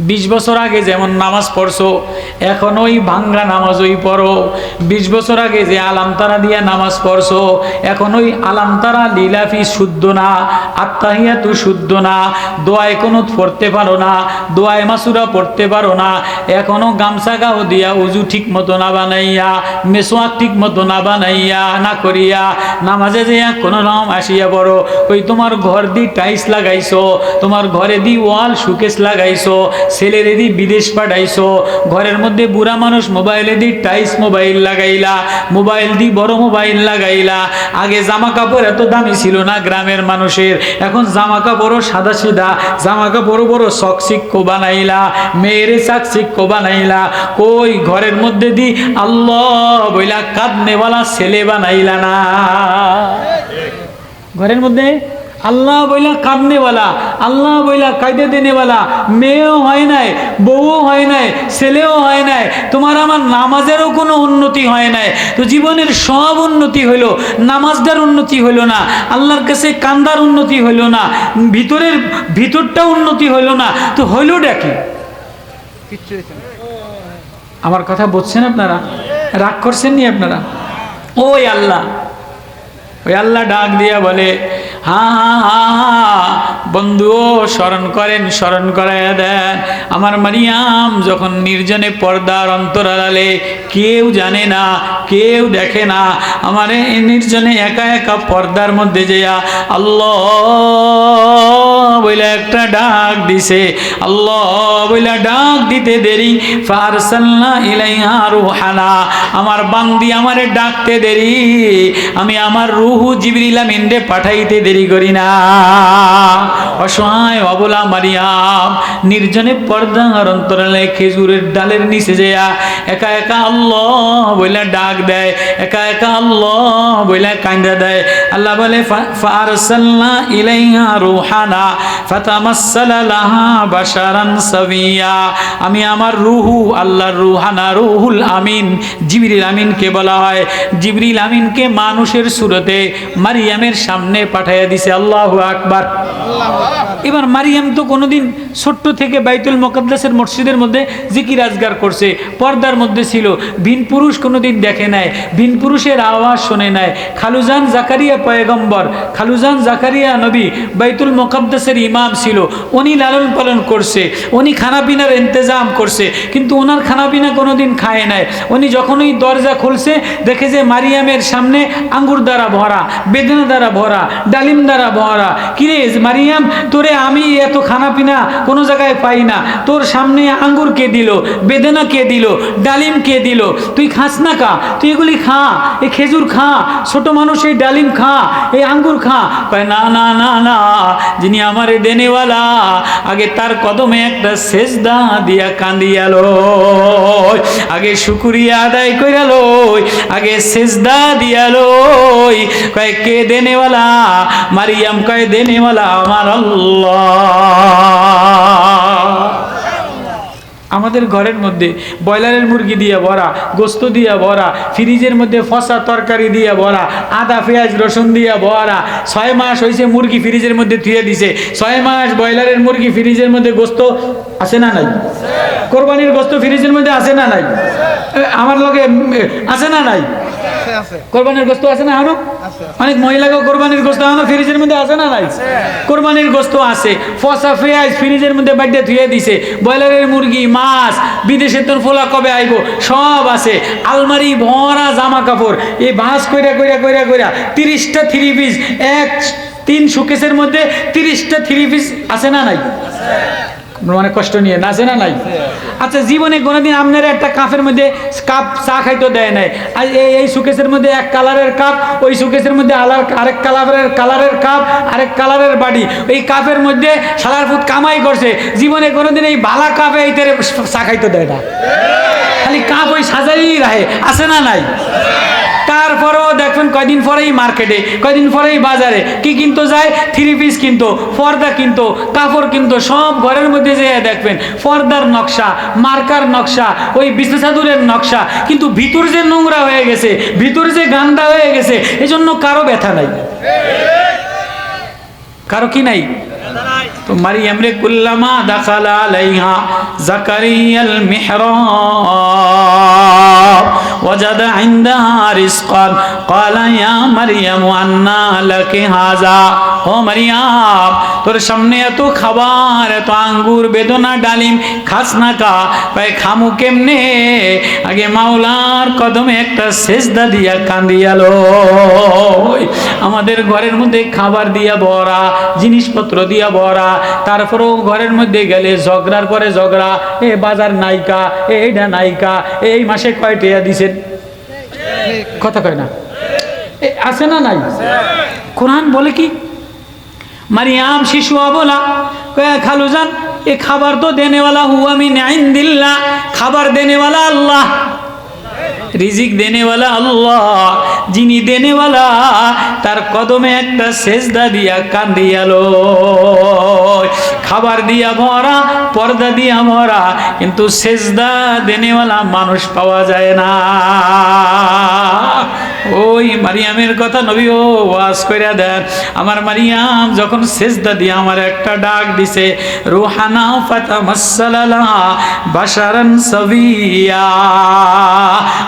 বিশ বছর আগে যেমন নামাজ পড়ছো এখন ওই ভাঙ্গা নামাজ ওই পড়ো। বিশ বছর আগে যে আলামতারা দিয়ে নামাজ পড়ছো এখন ওই আলামতারা লীলাফি শুদ্ধ না, আত্মাহিয়াতু শুদ্ধ না, দোয়ায় কোনো পড়তে পারো না, দোয়ায় মাসুরা পড়তে পারো না, এখনও গামছা গাও দিয়া উজু ঠিক মতো না বানাইয়া, মেসোয়াক ঠিক মতো না বানাইয়া, না করিয়া, নামাজে যে কোনো রকম আসিয়া পড়ো। ওই তোমার ঘর দি টাইস লাগাইছো, তোমার ঘরে দি ওয়াল সুকেস লাগাইছো, ছেলেরে দি বিদেশ পাঠাইছো, ঘরের মধ্যে বুড়া মানুষ মোবাইলে দি টাইস মোবাইল লাগাইলা, মোবাইল দি বড় মোবাইল লাগাইলা। আগে জামা কাপড় এত দামি ছিল না গ্রামের মানুষের। এখন জামা কাপড়ও সাদা সিধা জামা কাপড় বড় শখসিক্ষ বানাইলা, মেয়েরে চাকসিক্ষ বানাইলা। কই ঘরের মধ্যে দি আল্লাহ বইলা কাঁদনেওয়ালা ছেলে বানাইলা না। ঘরের মধ্যে আল্লাহ বইলা কাঁদনেওয়ালা আল্লাহ বইলা কায়দে দেনেওয়ালা মেয়েও হয় নাই, বউও হয় নাই, ছেলেও হয় নাই, তোমার আমার নামাজেরও কোনো উন্নতি হয় নাই, তো জীবনের সব উন্নতি হইল, নামাজদার উন্নতি হইল না, আল্লাহর কাছে কান্দার উন্নতি হইল না, ভিতরের ভিতরটা উন্নতি হইল না, তো হইল ডাকি আমার কথা বুঝছেন আপনারা? রাগ করছেন নি আপনারা? ওই আল্লাহ ওই আল্লাহ ডাক দিয়া বলে হা হা বন্ধুও, স্মরণ করেন, স্মরণ করাইয়া দেন। আমার মারিয়াম যখন নির্জনে পর্দার অন্তরালে কেউ জানে না, কেউ দেখে না, আমার নির্জনে একা একা পর্দার মধ্যে যেয়া আল্লাহ বইলা একটা ডাক দিছে। আল্লাহ বইলা ডাক দিতে দেরি। ফারসালনা ইলাইহা রুহানা। আমার বান্দি আমারে ডাকতে দেরি। আমি আমার রুহু জিবরিল আমিনরে পাঠাইতে দেরি করি না। অসহায় অবলা মারিয়াম, নির্জনে পর্দার অন্তরালে খেজুরের ডালের নিচে যেয়া একা একা আল্লাহ বইলা ডাক দেয়, একা একা আল্লাহ বইলা কান্দা দেয়। আল্লাহ বলে ফারসালনা ইলাইহা রুহানা। আমি আমার রুহু, আল্লাহর রুহানা রুহুল আমিন, জিবরিল আমিনকে বলা হয়। জিবরিল আমিনকে মানুষের সুরতে মারিয়ামের সামনে পাঠাইয়া দিছে। আল্লাহু আকবার। এবার মারিয়াম তো কোনোদিন ছোট্ট থেকে বাইতুল মোকাদ্দাসের মসজিদের মধ্যে জিকির আজগার করছে। পর্দার মধ্যে ছিল। ভিন পুরুষ কোনোদিন দেখে নাই। ভিন পুরুষের আওয়াজ শোনে নাই। খালুজান জাকারিয়া পয়গম্বর, খালুজান জাকারিয়া নবী, বাইতুল মোকাদ্দাসের ইমাম ছিল, উনি লালন পালন করছে, উনি খানাপিনার ইন্তজাম করছে, কিন্তু ওনার খানাপিনা কোনোদিন খায় নাই। উনি যখনই দরজা খুলছে, দেখে যে মারিয়ামের সামনে আঙ্গুর দ্বারা ভরা, বেদনা দ্বারা ভরা, ডালিম দ্বারা ভরা। কিরে, মারিয়াম, তোরে আমি এত খানাপিনা কোনো জায়গায় পাই না। তোর সামনে আঙ্গুর কে দিল, বেদনা কে দিল, ডালিম কে দিল? তুই খাস না কা? তুই এগুলি খা এই খেজুর খা, ছোট মানুষ এই ডালিম খা এই আঙ্গুর খা। না না না না, যিনি আমারে দেনেওয়ালা, আগে তার কদমে একটা সেজদা দিয়া কাঁদিয়াল আগে শুকুরিয়া আদায় করিয়াল আগে সেজদা দিয়াল কয়, কে দেনেওয়ালা? মারিয়াম কয়, দেনেওয়ালা আমার আল্লাহ। আমাদের ঘরের মধ্যে, ব্রয়লারের মুরগি দিয়ে ভরা, গোস্ত দিয়ে ভরা, ফ্রিজের মধ্যে ফসা তরকারি দিয়ে ভরা, আদা, পেঁয়াজ, রসুন দিয়ে ভরা, ছয় মাস হয়েছে মুরগি ফ্রিজের মধ্যে থুয়ে দিছে। ছয় মাস ব্রয়লারের মুরগি ফ্রিজের মধ্যে গোস্ত আছে না নাই? কোরবানির গোস্ত ফ্রিজের মধ্যে আছে না নাই? আমার লগে আছে না নাই? কোরবানির গোস্ত আছে না আনো অনেক মহিলাকেও কোরবানির গোস্ত আনো ফ্রিজের মধ্যে আছে না নাই? কোরবানির গোস্ত আছে। ফসা পেঁয়াজ ফ্রিজের মধ্যে বাড়িতে ধুয়ে দিছে। ব্রয়লারের মুরগি মাছ বিদেশের তোর ফোলা কবে আইব? সব আছে। আলমারি ভরা জামা কাপড় এই ভাঁজ কইরা কইরা কইরা কইরা তিরিশটা থ্রি পিস এক তিন সুকেসের মধ্যে তিরিশটা থ্রি পিস আছে না নাই? মানে কষ্ট নিয়ে, না আছে না নাই? আচ্ছা জীবনে কোনোদিন আপনারা একটা কাপের মধ্যে কাপ চা খাইতে দেয় নাই। আর এই এই সুকেসের মধ্যে এক কালারের কাপ, ওই সুকেসের মধ্যে আলার, আরেক কালারের কালারের কাপ, আরেক কালারের বাড়ি। এই কাপের মধ্যে সালার ফুট কামাই করছে। জীবনে কোনোদিন এই বালা কাপে এই তেরে চা খাইতে দেয় না। খালি কাপ ওই সাজাই রাহে আছে না নাই? তারপরেও দেখবেন কয়দিন পরেই মার্কেটে, কয়দিন পরেই বাজারে। কি কিনতো যায়? থ্রি পিস কিনতো, পর্দা কিনতো, কাপড় কিনতো, সব ঘরের মধ্যে যেয়ে দেখবেন, পর্দার নকশা, মার্কার নকশা, ওই বিশ্বসাদুরের নকশা, কিন্তু ভিতর যে নোংরা হয়ে গেছে, ভিতর যে গান্দা হয়ে গেছে, এজন্য কারও ব্যথা নাই। কারও কি নাই? তো মারিয়াম রে কুল্লামা দাখালা আলাইহা জাকারিয়াল মিহরাব। ওয়াজাদা ইনদাহা রিজকান ক্বালা ইয়া মারইয়াম আন্না লাকি হাযা ও মারিয়াম তোর সামনে এত খাবার, এত আঙ্গুর বেদনা, ডালিম খাস না কা? কয় খামু কেমনে? আগে মাওলার কদমে একটা সেজদা দিয়া কান্দিয়ালো আমাদের ঘরের মধ্যে খাবার দিয়া ভরা, জিনিসপত্র দিয়া ভরা, তারপরেও ঘরের মধ্যে গেলে ঝগড়ার পরে ঝগড়া, এ বাজার নাইকা এইটা নাইকা, এই মাসে কয় টেয়া দিছেন? কথা কয় না। আছে না নাই? কোরআন বলে কি? মারিয়াম শিশু অবলা খালু যান এ খাবার তো দেনেওয়ালা হুয়া মিন দিল্লা খাবার দেনেওয়ালা আল্লাহ। রিজিক দেনেওয়ালা আল্লাহ। যিনি দেনেওয়ালা, তার কদমে একটা সেজদা দিয়া কান্দিয়ালো খাবার দিয়া ভরা পর্দা দিয়া ভরা কিন্তু সেজদা দেনেওয়ালা মানুষ পাওয়া যায় না। ওই মারিয়ামের কথা নবী ও ওয়াজ কইরা দেন, আমার মারিয়াম যখন সেজদা দিয়ে আমার একটা ডাক দিছে, রুহানা ফাতা মাসালালা বাশারান সাবিয়া।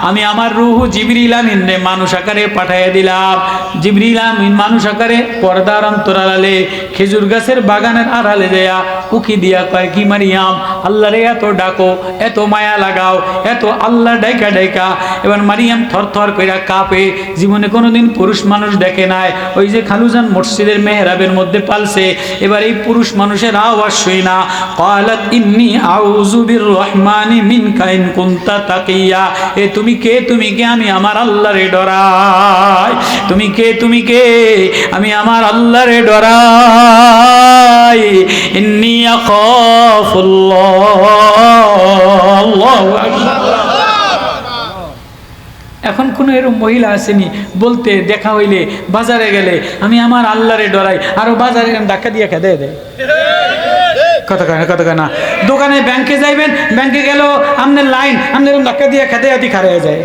আমি আমার রুহু জিবরিল আমিন মানুষ আকারে আকারে পাঠাইয়া দিলাম। জিবরিল আমিন মানুষ আকারে পর্দার অন্তরালে খেজুর গাছের বাগানের আড়ালে দেয়া উকি দিয়া কয়, কি মারিয়াম, আল্লাহরে এত ডাকো, এত মায়া লাগাও, এত আল্লাহ ডাইকা ডাইকা। এবার মারিয়াম থর থর কইরা কাঁপে। জীবনে কোনোদিন পুরুষ মানুষ দেখে নাই। ওই যে খালুজান মসজিদের মেহরাবের মধ্যে পালছে। এবার এই পুরুষ মানুষের আওয়াজ শুই না। কয়ালাত ইন্নি আউজুবির রহমানি মিন কাইন কুন্তা তাকিয়া। এ, তুমি কে? তুমি কে? আমি আমার আল্লাহরে ডরা। ডরাই। তুমি কে তুমি কে? আমি আমার আল্লাহরে ডরাই। ইন্নি এখন কোনো এরকম মহিলা আসেনি, বলতে দেখা হইলে বাজারে গেলে আমি আমার আল্লাহরে ডরাই, আরও বাজারে ধাক্কা দিয়ে খেদে দেয় কথা কয় না, কথা কয় না। দোকানে ব্যাংকে যাইবেন, ব্যাংকে গেলেও আপনার লাইন আপনার ধাক্কা দিয়ে খেতে অতি খারাপ যায়।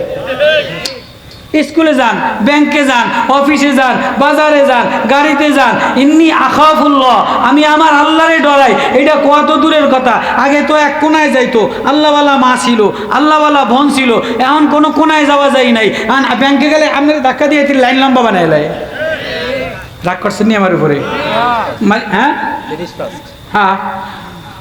স্কুলে যান ব্যাংকে যান অফিসে যান বাজারে যান গাড়িতে যান ইন্নি আখাফুল্লাহ আমি আমার আল্লাহরে ডরাই এটা কত দূরের কথা? আগে তো এক কোনায় যাইতো আল্লাহওয়ালা মা ছিল আল্লাহওয়ালা বোন ছিল এখন কোনো কোনায় যাওয়া যায় নাই। ব্যাংকে গেলে আপনার ধাক্কা দিয়ে লাইন লম্বা বানাই লাই। রাগ করছেন নি আমার উপরে? হ্যাঁ। হ্যাঁ।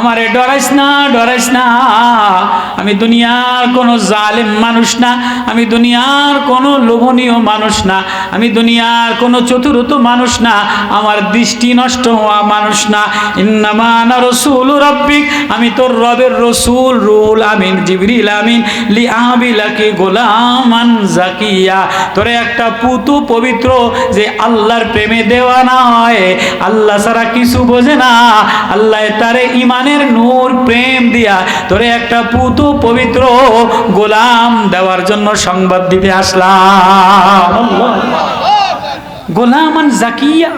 আমারে ডরাইস না ডরাইস না। আমি দুনিয়ার কোনো জালেম মানুষ না, আমি দুনিয়ার কোনো লোভনীয় মানুষ না, আমি দুনিয়ার কোনো চতুরত মানুষ না, আমার দৃষ্টি নষ্ট হওয়া মানুষ না। ইন্নামানা রসুল রব্বিক, আমি তোর রবের রসুল রুল আমিন, জিবরিল আমিন, লি আবিলাকে গোলামান জাকিয়া। তোরে একটা পুতু পবিত্র যে আল্লাহর প্রেমে দেওয়া না হয় আল্লাহ ছাড়া কিছু বোঝে না। আল্লাহ তারে ইমানের নূর, প্রেম দিয়া তোরে একটা পুতু পবিত্র গোলাম দেওয়ার জন্য সংবাদ দিতে আসলাম। গোলামান জাকিয়া,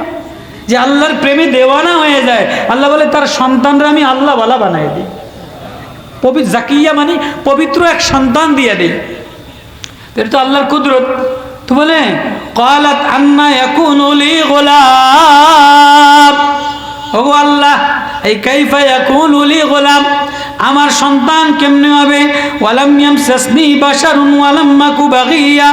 যে আল্লাহর প্রেমে দেওয়ানা হয়ে যায়। আল্লাহ বলে, তার সন্তানরা আমি আল্লাহ বালা বানাই দিই। পবিত্র জাকিয়া মানে পবিত্র এক সন্তান দিয়ে দিই। এটা তো আল্লাহর কুদরত। তো বলে, কালাত আন্না লি গোলাম। ওগো আল্লাহ এই কাইফা ইয়াকুনু লি গোলাম? আমার সন্তান কেমনে হবে? ওয়ালাম ইয়ামসাসনি বাশারুন ওয়ালাম মাকু বাগিয়া।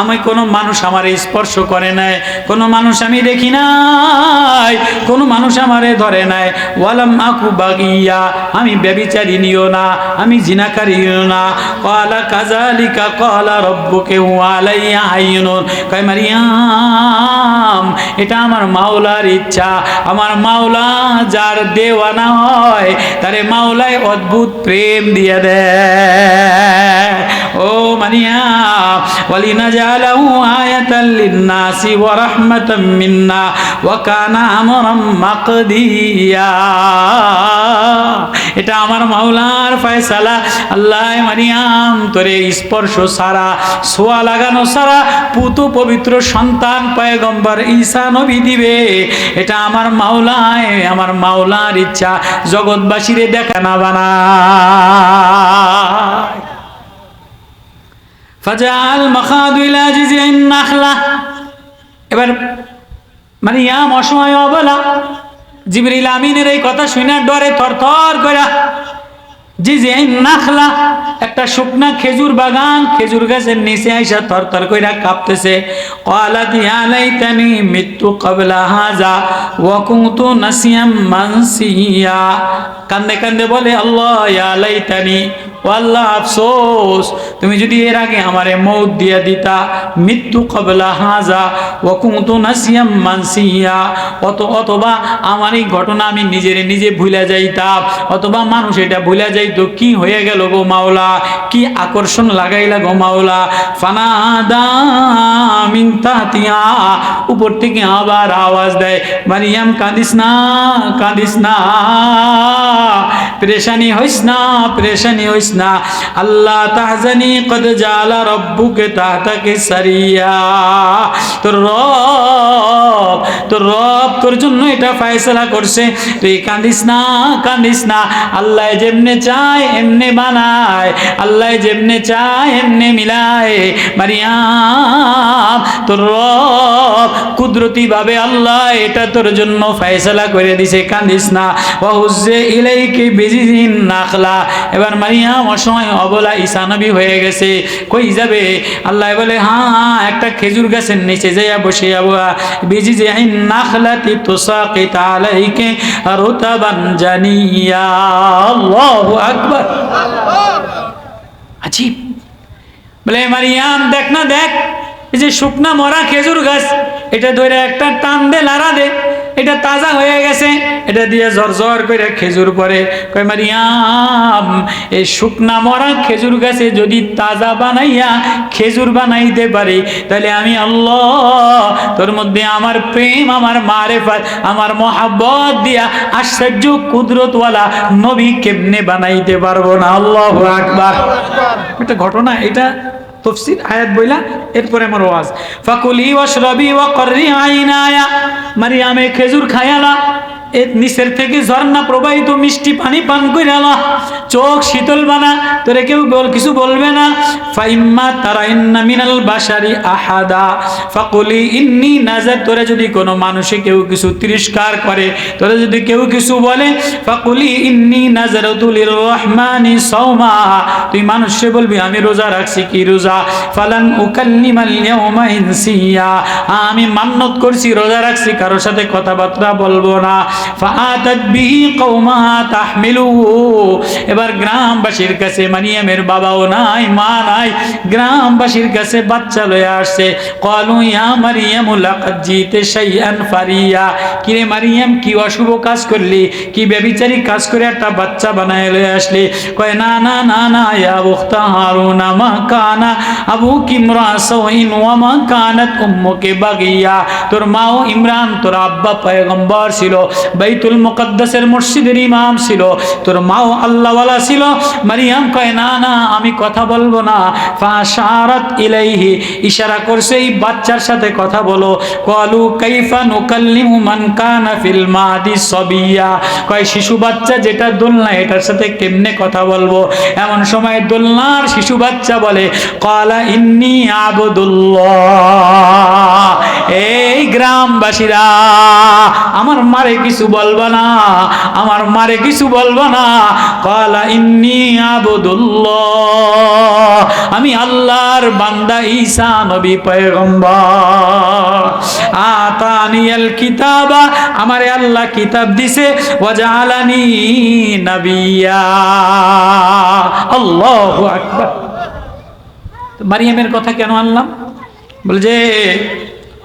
আমি কোনো মানুষ আমার স্পর্শ করে নাই, কোনো মানুষ আমি দেখি নাই, কোনো মানুষ আমারে ধরে নাই। ওয়ালাম মাকু বাগিয়া, আমি ব্যবিচারী নিও না, আমি জিনাকারিও না। কলা কাজালিকা কলা রব্বুকে ওয়ালাইয়া আইনুন কয় মারিয়াম, এটা আমার মাওলার ইচ্ছা। আমার মাওলা যার দেওয়ানা হয়, তারে মাওলায় মহব্বুত প্রেম দিয়ে দেয় ও মানিয়া, ওয়ালিনা জালাহু আয়াতাল লিন্নাসি ওয়া মিন্না, ওয়া কানা এটা আমার মাওলার ফয়সালা। আল্লাহ মারিয়াম তোরে স্পর্শ সারা, সোয়া লাগানো সারা, পুতু পবিত্র সন্তান পয়গম্বর ঈসা নবী দিবে। এটা আমার মাওলায়, আমার মাওলার ইচ্ছা, জগৎবাসীরে দেখা না বানা। ফাজাল মাখাদুইলা জিজিয়াইন নাখলা এবার মানে ইয়াম অসময় অবলা। জিবরিল আমিনের এই কথা শুনে ডরে থরথর করা জি জি যে নাখলা, একটা শুকনা খেজুর বাগান খেজুর গাছের নিচে আইসা থর থর কইরা কাঁপতেছে। কলা দিয়া লাইতানি মৃত্যু কবলা হাজা ওয়াকুতু নাসিয়াম মানসিয়া। কান্দে কান্দে বলে, আল্লাহ, ইয়া আল্লাহ আফসোস, তুমি যদি এর আগে আমারে মৌত দিয়া দিতা, মৃত্যু কবলা হাজা ও কুমতু নাসিয়াম মানসিয়া, অত, অথবা আমার এই ঘটনা আমি নিজের নিজে ভুলে যাইতাম, অথবা মানুষ এটা ভুলে যাইতো, কি হয়ে গেল গো মাওলা, কি আকর্ষণ লাগাইলা গো মাওলা ফানাদা মিন তাহতিয়া উপর থেকে আবার আওয়াজ দেয়, মারিয়াম কাঁদিস না কাঁদিস না, পরেশানি হইস না, পরেশানি হইস না। আল্লাহ তাহজানি কদ জালা রব্বুকে সারিয়া। তোর রব তোর রব তোর জন্য এটা করছে। তুই কাঁদিস না কাঁদিস না। আল্লাহ যেমনে চায়, এমনে বানায়। আল্লাহ যেমনে চায়, এমনে মিলায়। মারিয়াম, তোর রব কুদরতি ভাবে আল্লাহ এটা তোর জন্য ফয়সলা করে দিছে। কাঁদিস না। ওহুজে ইলাইকে বেজিদিন নাখলা। এবার মারিয়াম অসময় অবলা ঈসানবী হয়ে গেছে। কই যাবে? আল্লাহ বলে হ্যাঁ হ্যাঁ একটা খেজুর গাছের নিচে যাইয়া বসে যাব বেজি যে নাখলাতি তুসাকিত আলাইকে রুতাবান জানিয়া। আকবার। আজীব। বলে, মারিয়াম, দেখ না, দেখ। এই যে শুকনা মরা খেজুর গাছ, এটা ধরে একটা টান দে লাড়া দে। এটা তাজা হয়ে গেছে। এটা দিয়ে ঝরঝর করে খেজুর পরে। কয় মারিয়াম, এই শুকনা মরা খেজুর গাছে যদি তাজা বানাইয়া খেজুর বানাইতে পারি, তাহলে আমি আল্লাহ তোর মধ্যে আমার প্রেম, আমার মারেফাত, আমার মহাব্বত দিয়া আশ্চর্য কুদরতওয়ালা নবী কেমনে বানাইতে পারব না? আল্লাহ আকবার। এটা ঘটনা, এটা তফসির আয়াত বইলা এরপরে আমার ওয়াজ। ফাকুলি ওয়াশরাবি ওয়া কররি আইনায়া মারিয়ামে খেজুর খায়ালা এর নিচের থেকে ঝর্ণা প্রবাহিত মিষ্টি পানি পান কইরালা চোখ শীতল বানা, তোরে কেউ বল, কিছু বলবে না। ফাইম্মা তারা ইন্না মিনাল বাসারি আহাদা। ফাকুলি ইন্নি নাজার তোরে যদি কোনো মানুষে কেউ কিছু তিরস্কার করে, তোরে যদি কেউ কিছু বলে, ফাকুলি ইন্নি নাজারতুলির রহমানি সৌমা তুই মানুষে বলবি, আমি রোজা রাখছি, কি রোজা? ফালান উকাল্লিমাল ইয়াউমা ইনসিয়া। আমি মান্নত করছি, রোজা রাখছি, কারোর সাথে কথাবার্তা বলব না। তাহমিলুহু এবার গ্রামবাসীর কাছে বাবাও নাই, মা নাই, গ্রামবাসীর কাছে বাচ্চা লয়ে আসছে। মারিয়ামু কি অশুভ কাজ করলি? কি কাজ করে একটা বাচ্চা বানায় লয়ে আসলি? কয়, না না না না, ইয়া মা কানা। আবু কিমরা সাওইন ওয়া মা কানাত উম্মুকে বাগিয়া। তোর মাও ইমরান, তোর আব্বা পয়গম্বর ছিল। বাইতুল মুকদ্দাসের মসজিদের ইমাম ছিল। তোর মাও আল্লাহওয়ালা ছিল। মারিয়াম কয়, না না, আমি কথা বলব না। ফাশারাত ইলাইহি, ইশারা করছে, এই বাচ্চার সাথে কথা বলো। কলু কাইফা নুকাল্লিমু মান কানা ফিল মাদি সবিয়া। কয়, শিশু বাচ্চা যেটা দোলনা, এটার সাথে কেমনে কথা বলব? এমন সময় দোলনার শিশু বাচ্চা বলে কলা ইন্নি আবদুল্লাহ। এই গ্রামবাসীরা, আমার মারে কিছু বলব না, আমার মারে কিছু বলব না। কলা ইন্নি আমি আল্লাহর বান্দা ঈসা নবী পয়গম্বর। আতানিয়াল কিতাবা, আমারে আল্লাহ কিতাব দিছে ওয়াজালানি নবিয়া। আল্লাহু আকবার। মারিয়ামের কথা কেন আনলাম? বলে যে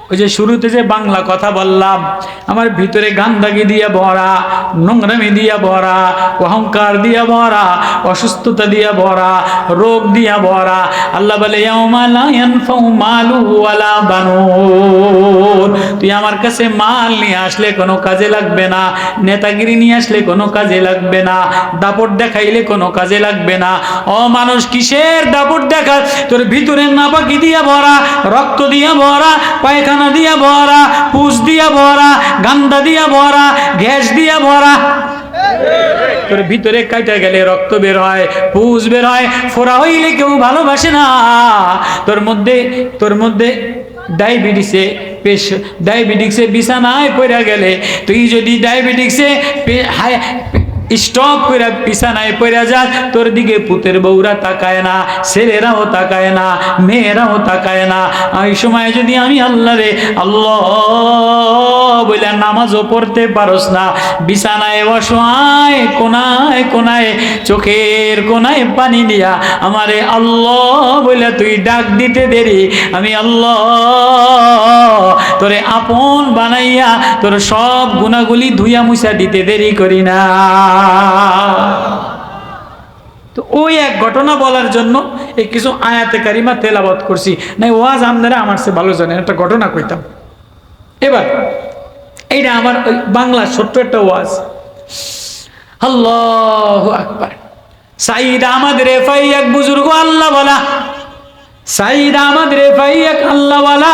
ওই যে শুরুতে যে বাংলা কথা বললাম, আমার ভিতরে গান্দাগি দিয়ে ভরা, নোংরামি দিয়ে ভরা, অহংকার দিয়ে ভরা, অসুস্থতা দিয়ে ভরা, রোগ দিয়ে ভরা, আল্লাহ বলে, ইয়াউমা তুই আমার কাছে মাল নিয়ে আসলে কোনো কাজে লাগবে না, নেতাগিরি নিয়ে আসলে কোনো কাজে লাগবে না, দাপট দেখাইলে কোনো কাজে লাগবে না। ও মানুষ, কিসের দাপট দেখা? তোর ভিতরে নাপাকি দিয়া ভরা, রক্ত দিয়া ভরা, পায়খানা দিয়া ভরা, পুষ দিয়া ভরা, গান্দা দিয়া ভরা, গ্যাস দিয়া ভরা। তোর ভিতরে কাটা গেলে রক্ত বের হয়, পুষ বের হয়, ফোড়া হইলে কেউ ভালোবাসে না। তোর মধ্যে তোর মধ্যে ডায়াবেটিসে পেশ ডায়াবেটিক্সে বিছানায় পড়ে গেলে, তুই যদি ডায়াবেটিক্সে স্টপ করে বিছানায় পড়ে যাস তোর দিকে পুতের বউরা তাকায় না, ছেলেরাও তাকায় না, মেয়েরাও তাকায় না। এই সময় যদি আমি আল্লাহ রে আল্লাহ বলে নামাজও পড়তে পারস না, বিছানায় বসায় কোনায় কোনায়, চোখের কোনায় পানি দিয়া আমারে আল্লাহ বলে তুই ডাক দিতে দেরি, আমি আল্লাহ তোরে আপন বানাইয়া তোর সব গুণাগুলি ধুইয়া মুছা দিতে দেরি করি না। তো ওই এক ঘটনা বলার জন্য এই কিছু আয়াতে কারিমা তেলাবত করছি। না ওয়াজ আমদারা আমার সে ভালো জানেন, একটা ঘটনা কইতাম। এবার, এইটা আমার ওই বাংলা ছোট্ট একটা ওয়াজ। আল্লাহ আকবার। সাইদ আহমদ রেফাই এক বুজুর্গ আল্লাহ বলা সাইদ আহমদ রেফাই এক আল্লাহ বলা